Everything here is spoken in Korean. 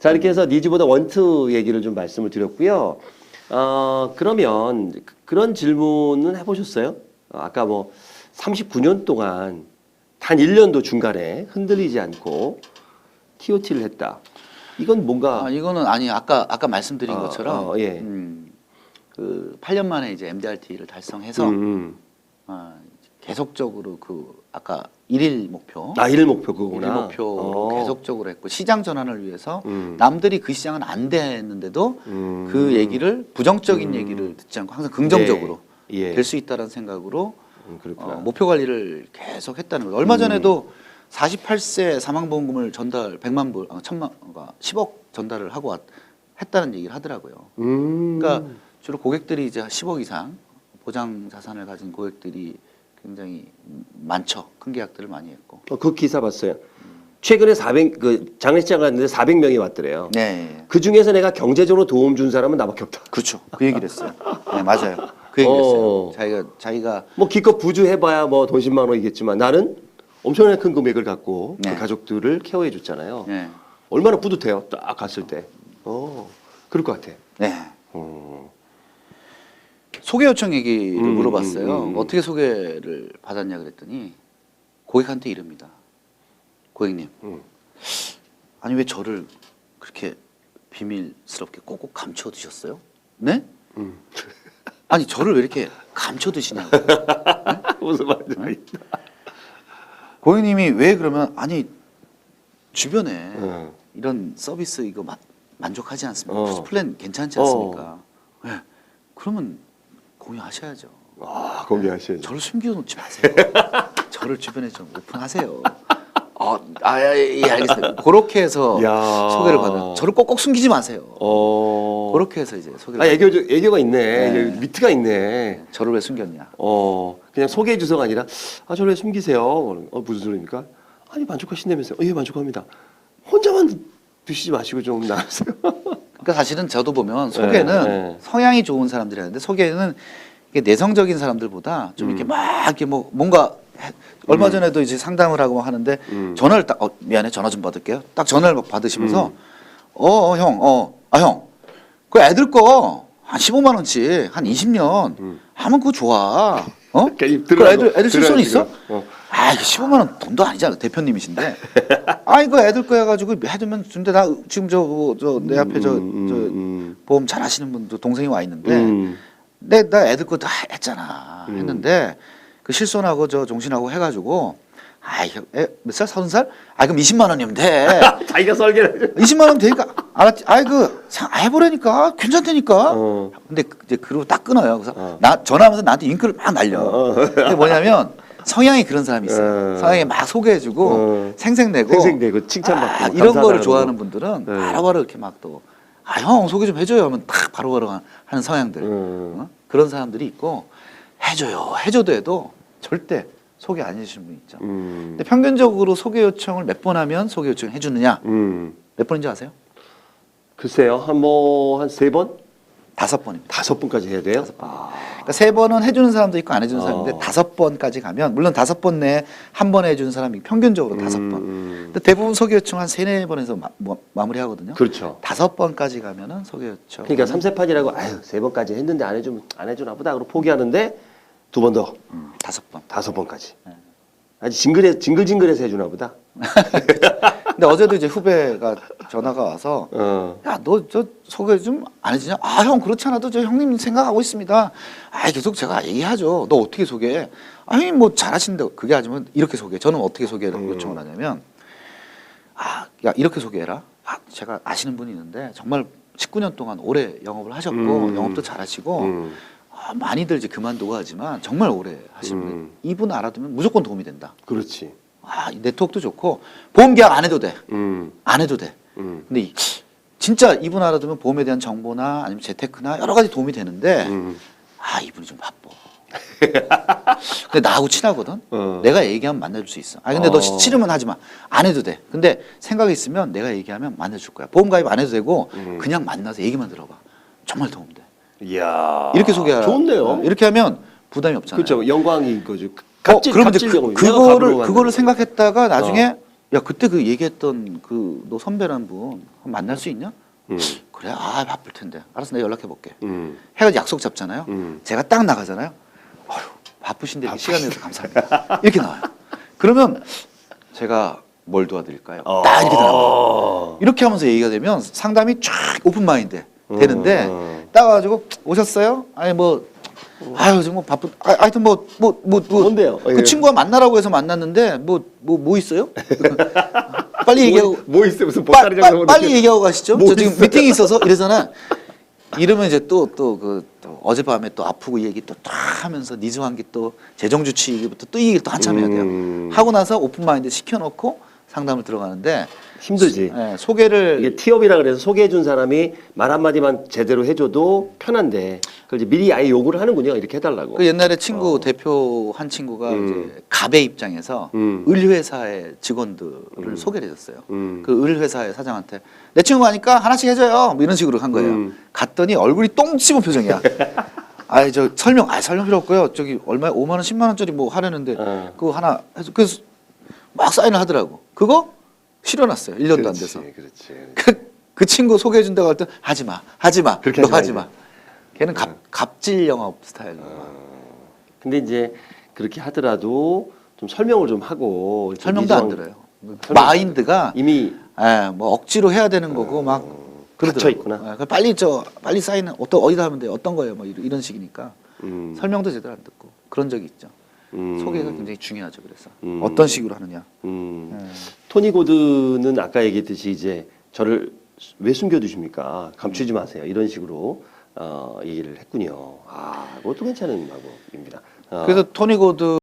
자 이렇게 해서 니즈보다 원트 얘기를 좀 말씀을 드렸고요. 어 그러면 그- 그런 질문은 해보셨어요? 어, 아까 뭐 39년 동안 단 1년도 중간에 흔들리지 않고 TOT를 했다. 이건 뭔가 아, 이거는 아니 아까 아까 말씀드린 어, 것처럼 어, 예. 음, 그 8년 만에 이제 MDRT를 달성해서 음, 음. 어, 계속적으로 그 아까 일일 목표 아, 일 목표 그거구나. 일일 목표 어. 계속적으로 했고 시장 전환을 위해서 음. 남들이 그 시장은 안 됐는데도 음. 그 얘기를 부정적인 음. 얘기를 듣지 않고 항상 긍정적으로 예. 예. 될수 있다는 생각으로 음, 그렇구나. 어, 목표 관리를 계속 했다는 거예요. 얼마 음. 전에도 48세 사망보험금을 전달 100만 불, 어, 천만, 그러니까 10억 전달을 하고 왔, 했다는 얘기를 하더라고요. 음. 그러니까 주로 고객들이 이제 10억 이상 보장 자산을 가진 고객들이 굉장히 많죠. 큰 계약들을 많이 했고. 어, 그 기사 봤어요. 최근에 400, 그 장례식장 갔는데 400명이 왔더래요. 네, 그 중에서 내가 경제적으로 도움 준 사람은 나밖에 없다. 그렇죠. 그 얘기를 했어요. 네, 맞아요. 그 얘기를 했어요. 어. 자기가 자기가 뭐 기껏 부주해봐야 뭐 돈 10만 원이겠지만 나는 엄청나게 큰 금액을 갖고 네. 그 가족들을 케어해 줬잖아요. 네, 얼마나 뿌듯해요. 딱 갔을 때. 어, 그럴 것 같아. 네. 어. 소개 요청 얘기를 음, 물어봤어요. 음, 음, 음. 어떻게 소개를 받았냐 그랬더니 고객한테 이릅니다. 고객님, 음. 아니 왜 저를 그렇게 비밀스럽게 꼭꼭 감춰 두셨어요? 네? 음. 아니 저를 왜 이렇게 감춰 두시냐고. 무슨 말인지. 고객님이 왜 그러면 아니 주변에 어. 이런 서비스 이거 마- 만족하지 않습니까? 어. 플랜 괜찮지 않습니까? 네. 그러면 공유하셔야죠. 아, 공개하셔야죠. 저를 숨겨놓지 마세요. 저를 주변에 좀 오픈하세요. 어, 아, 예, 예, 알겠습니다. 그렇게 해서 야. 소개를 받아. 저를 꼭꼭 숨기지 마세요. 어. 그렇게 해서 이제 소개를. 아, 애교, 애교가 있네. 네. 미트가 있네. 저를 왜 숨겼냐? 어, 그냥 소개해 주서가 아니라, 아, 저를 왜 숨기세요? 어, 무슨 소리입니까? 아니, 만족하신다면서요? 어, 예, 만족합니다. 혼자만 드시지 마시고 좀 나가세요. 그러니까 사실은 저도 보면 소개는 네. 성향이 좋은 사람들이 하는데 소개는 내성적인 사람들보다 좀 음. 이렇게 막 이렇게 뭐 뭔가 해- 얼마 전에도 이제 상담을 하고 하는데 음. 전화를 딱 어, 미안해 전화 좀 받을게요. 딱 전화를 막 받으시면서 음. 어형 어 아 형 그 애들 거 한 15만 원치 한 20년 음. 하면 그거 좋아. 어? 괜히 그 애들 애들 쓸 수는 있어? 어. 아 이게 15만 원 돈도 아니잖아 대표님이신데. 아 이거 애들 거 해가지고 해두면 근데 나 지금 저 저 내 앞에 저 저 음, 음, 보험 잘 하시는 분도 동생이 와 있는데 음. 내 나 애들 거 다 했잖아 음. 했는데 그 실손하고 저 종신하고 해가지고 아이 몇 살 서른 살? 아 그럼 20만 원이면 돼. 자기가 설계를. 20만 원 되니까 알았지? 아이 그 상- 해보라니까 괜찮다니까. 어. 근데 그- 이제 그러고 딱 끊어요. 그래서 어. 나 전화하면서 나한테 윙크를 막 날려. 어. 근데 뭐냐면 성향이 그런 사람이 있어요. 어. 성향이 막 소개해주고 어. 생색내고 생색내고 칭찬받고 아, 막 이런 거를 거. 좋아하는 분들은 네. 바로바로 이렇게 막 또 아 형 소개 좀 해줘요 하면 딱 바로바로 하는 성향들 음. 어? 그런 사람들이 있고 해줘요 해줘도 해도 절대 소개 안 해주시는 분 있죠. 음. 근데 평균적으로 소개 요청을 몇 번 하면 소개 요청을 해주느냐 음. 몇 번인지 아세요? 글쎄요, 한 뭐, 한 세 번? 다섯 번입니다. 다섯 번까지 해야 돼요? 다섯 번. 그러니까 세 번은 해주는 사람도 있고 안 해주는 어. 사람인데 다섯 번까지 가면 물론 다섯 번 내에 한번 해주는 사람이 평균적으로 다섯 번. 음. 근데 대부분 소개 요청 한 세네 번에서 마, 무리 하거든요. 그렇죠. 다섯 번까지 가면은 소개 요청. 그러니까 삼세판이라고 아유 세 번까지 했는데 안 해주면 안 해주나 보다 그러고 포기하는데 두 번 더 음, 다섯 번. 다섯 번까지 네. 아주 징글해 징글징글해서 해주나 보다. 근데 어제도 이제 후배가 전화가 와서 어. 야 너 저 소개 좀 안 해주냐? 아 형 그렇지 않아도 저 형님 생각하고 있습니다. 아 계속 제가 얘기하죠. 너 어떻게 소개해? 아니 뭐 잘하시는데 그게 아니면 이렇게 소개. 저는 어떻게 소개 음. 요청을 하냐면 아 야 이렇게 소개해라. 아 제가 아시는 분이 있는데 정말 19년 동안 오래 영업을 하셨고 음. 영업도 잘하시고 음. 아, 많이들 이제 그만두고 하지만 정말 오래 하시는 분 음. 이분 알아두면 무조건 도움이 된다. 그렇지. 아, 이 네트워크도 좋고 보험 계약 안 해도 돼. 음. 안 해도 돼. 음. 근데 이, 진짜 이분 알아두면 보험에 대한 정보나 아니면 재테크나 여러 가지 도움이 되는데 음. 아 이분이 좀 바빠. 근데 나하고 친하거든. 어. 내가 얘기하면 만나줄 수 있어. 아 근데 어. 너 싫으면 하지 마. 안 해도 돼. 근데 생각이 있으면 내가 얘기하면 만나줄 거야. 보험 가입 안 해도 되고 음. 그냥 만나서 얘기만 들어봐. 정말 도움 돼. 이야. 이렇게 소개하. 좋은데요. 어, 이렇게 하면 부담이 없잖아요. 그렇죠. 영광인 거죠. 어, 갑질 그러면 이제 갑질 그, 영웅. 내가 그거를 갑으로 그거를 만드는 생각했다가 나중에 야 그때 그 얘기했던 그 너 선배란 분 만날 수 있냐? 음. 그래 아 바쁠 텐데 알았어 내가 연락해 볼게. 음. 해가 약속 잡잖아요. 음. 제가 딱 나가잖아요. 어휴, 바쁘신데 이렇게 시간 내서 감사합니다. 이렇게 나와요. 그러면 제가 뭘 도와드릴까요? 딱 이렇게 나와요. 어. 이렇게 하면서 얘기가 되면 상담이 쫙 오픈 마인드 되는데 음. 딱 와가지고 오셨어요? 아니 뭐 아유 지금 뭐 바쁜 아, 하여튼 뭐뭐 뭐 뭐, 뭔데요? 그 예. 친구가 만나라고 해서 만났는데 뭐 뭐 뭐 있어요? 빨리 얘기하고 뭐, 뭐 있어 무슨 빠, 보따리 빠, 정도 빨리 얘기하고 가시죠. 뭐저 지금 있어요? 미팅이 있어서 이러잖아. 이러면 이제 또 또 그 어젯밤에 또 아프고 이 얘기 또딱 하면서 니즈환기 또 재정 주치 얘기부터 또 이 얘기를 또 한참 해야 돼요. 음. 하고 나서 오픈 마인드 시켜놓고 상담을 들어가는데 힘들지. 예, 소개를 이게 티업이라 그래서 소개해 준 사람이 말 한마디만 제대로 해줘도 편한데 그걸 이제 미리 아예 요구를 하는군요. 이렇게 해달라고. 그 옛날에 친구 대표 한 친구가 어. 음. 이제 갑의 입장에서 음. 을회사의 직원들을 음. 소개를 해줬어요. 음. 그 을회사의 사장한테 내 친구 가니까 하나씩 해줘요. 뭐 이런 식으로 한 거예요. 음. 갔더니 얼굴이 똥 씹은 표정이야. 아이 저 설명 아 설명 필요 없고요. 저기 얼마에 5만 원, 10만 원짜리 뭐 하려는데 어. 그거 하나 해서 그래서 막 사인을 하더라고. 그거 실어놨어요. 1년도 안 돼서. 그렇지. 그, 그 친구 소개해 준다고 할 때 하지 마. 하지 마. 그렇게 너 하지. 마. 걔는 갑, 갑질 영업 스타일로. 근데 이제 그렇게 하더라도 좀 설명을 좀 하고 이렇게 설명도 안 미정- 들어요. 설명- 마인드가 이미 예, 뭐 억지로 해야 되는 거고 막 그러더라고요. 갇혀 있구나. 예, 그래 빨리 저 빨리 사인은 어떤 어디다 하면 돼? 어떤 거예요? 뭐 이런, 이런 식이니까 음, 설명도 제대로 안 듣고 그런 적이 있죠. 음, 소개가 굉장히 중요하죠. 그래서 음. 어떤 식으로 하느냐. 음. 예. 토니 고드는 아까 얘기했듯이 이제 저를 왜 숨겨두십니까? 감추지 마세요. 이런 식으로 어, 얘기를 했군요. 아, 그것도 괜찮은 방법입니다. 어. 그래서 토니 고드